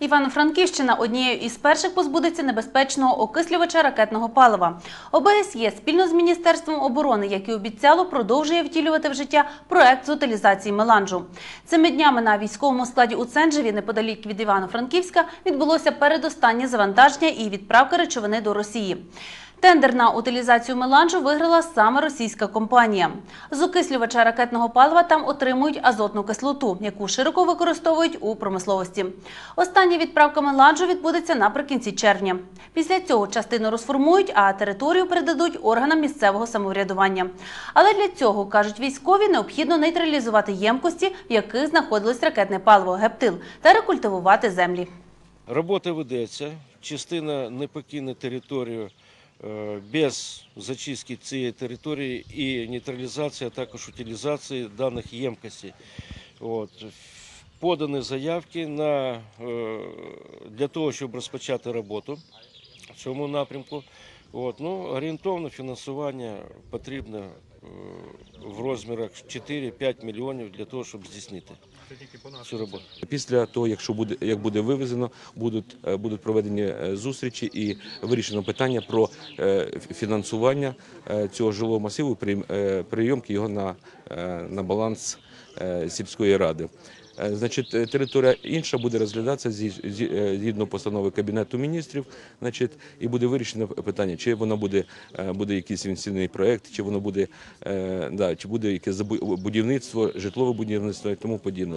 Івано-Франківщина однією із перших позбудеться небезпечного окислювача ракетного палива. ОБСЄ спільно з Міністерством оборони, як і обіцяло, продовжує втілювати в життя проект з утилізації меланжу. Цими днями на військовому складі у Ценджеві, неподалік від Івано-Франківська, відбулося передостаннє завантаження і відправка речовини до Росії. Тендер на утилізацію меланжу виграла саме російська компанія. З окислювача ракетного палива там отримують азотну кислоту, яку широко використовують у промисловості. Остання відправка меланжу відбудеться наприкінці червня. Після цього частину розформують, а територію передадуть органам місцевого самоврядування. Але для цього, кажуть військові, необхідно нейтралізувати ємкості, в яких знаходилось ракетне паливо гептил, та рекультивувати землі. Робота ведеться, частина не покине територію без зачистки цієї території і нейтралізації, а також утилізації даних ємкостей. От. Подані заявки на, е, для того, щоб розпочати роботу в цьому напрямку. От. Ну, орієнтовно фінансування потрібно е, в розмірах 4-5 мільйонів для того, щоб здійснити цю роботу. Після того, якщо буде як буде вивезено, будуть е, будуть проведені е, зустрічі і вирішено питання про е, фінансування цього жилого масиву, прийомки його на, на баланс сільської ради. Е, Значить, е, територія інша буде розглядатися е, згідно постанови Кабінету міністрів, значить, і буде вирішено питання, чи воно буде, е, буде якийсь інвестиційний проект, чи воно буде, е, да, чи буде якесь будівництво, житлове будівництво і тому подібне.